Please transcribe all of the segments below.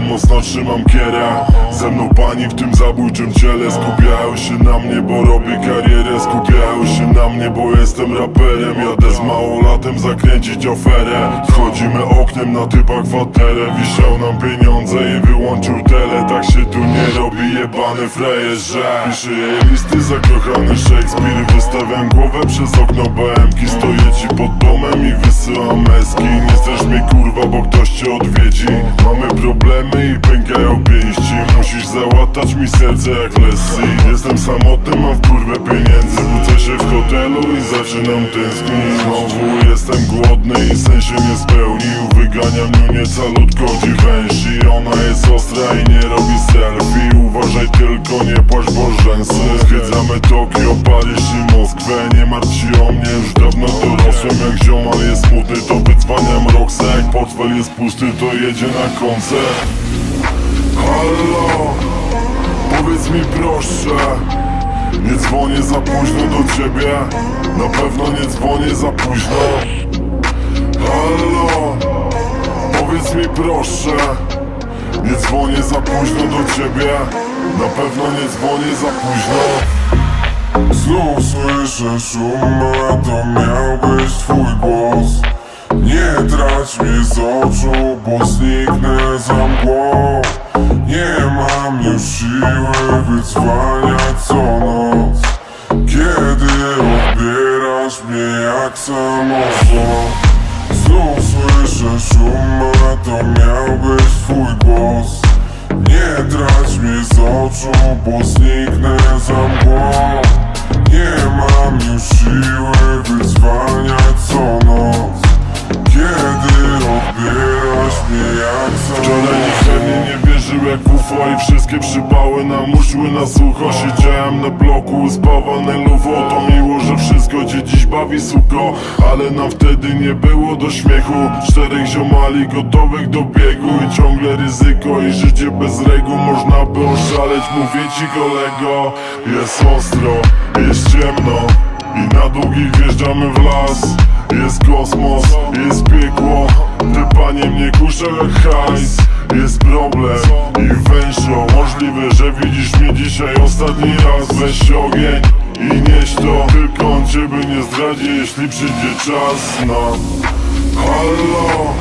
mocno trzymam kierę. Ze mną pani w tym zabójczym ciele Skupiają się na mnie, bo robię karierę. Skupiają się na mnie, bo jestem raperem. Jadę z małolatem zakręcić oferę. Wchodzimy oknem na typa kwaterę Wisiał nam pieniądze i wyłączył tele. Tak się tu nie robi jebany frajerze. Piszę jej listy zakochany Shakespeare. Wystawiam głowę przez okno BMki Stoję ci pod domem i wysyłam eski Nie strasz mnie kurwa, bo ktoś cię odwiedzi. Mamy problemy i pękają pięści. Musisz załatać mi serce jak Leslie Jestem samotny, mam w kurwę pieniędzy. Budzę się w hotelu i zaczynam tęsknić. Znowu jestem głodny i sen się nie spełnił. Wyganiam niunię calutko ci węsi Ona jest ostra i nie robi selfie. Uważaj tylko, nie płacz bo rzęsy. Zwiedzamy Tokio, Paryż i Moskwę. Nie martw się o mnie, już dawno dorosłem. Jak ziomal jest smutny, to wydzwaniam Roxę Jak portfel jest pusty, to jedzie na koncert. Halo, powiedz mi proszę. Nie dzwonię za późno do ciebie. Na pewno nie dzwonię za późno. Halo, powiedz mi proszę. Nie dzwonię za późno do ciebie. Na pewno nie dzwonię za późno. Znów słyszę szum, a siły wyzwania co noc. Kiedy odbierasz mnie jak samochód. Znów słyszę szum, a to miał być twój głos. Nie trać mnie z oczu, bo zniknę za mgłą I wszystkie przypały nam uszły na sucho. Siedziałem na bloku, spawane luwo To miło, że wszystko cię dziś bawi suko Ale nam wtedy nie było do śmiechu. Czterech ziomali gotowych do biegu. I ciągle ryzyko i życie bez reguł Można by oszaleć, mówię ci kolego Jest ostro, jest ciemno. I na długich wjeżdżamy w las. Jest kosmos, jest piekło panie mnie kuszą jak hajs. Jest problem i wężo Możliwe, że widzisz mnie dzisiaj ostatni raz. Weź ogień i nieś to. Tylko on ciebie nie zdradzi, jeśli przyjdzie czas No Halo.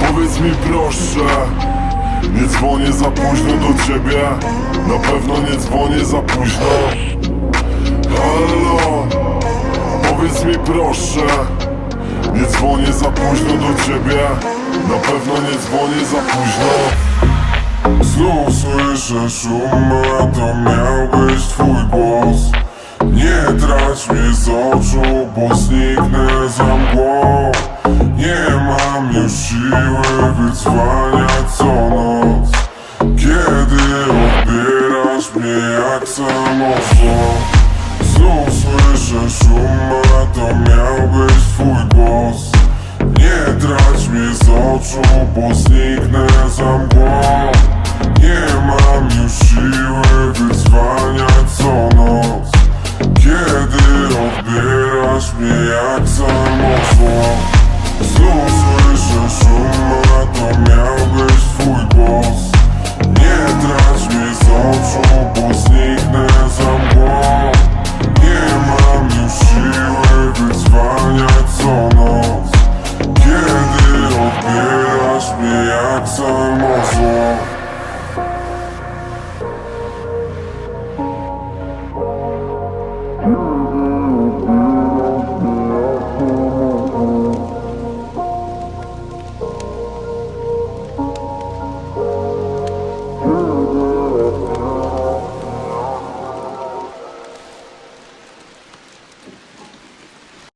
Powiedz mi proszę Nie dzwonię za późno do ciebie. Na pewno nie dzwonię za późno. Halo, powiedz mi proszę Nie dzwonię za późno do ciebie. Na pewno nie dzwonię za późno. Znów słyszę szum, a to miał być twój głos. Nie trać mnie z oczu, bo zniknę za mgłą. Nie mam już siły wyzwania co noc. Kiedy odbierasz mnie jak samochód bo zniknę za mgłą Nie mam już siły wyzwania co noc. Kiedy odbierasz mnie jak samochód Znów słyszę szum, a to miał być twój głos. Nie trać mnie z oczu, i'm Oh.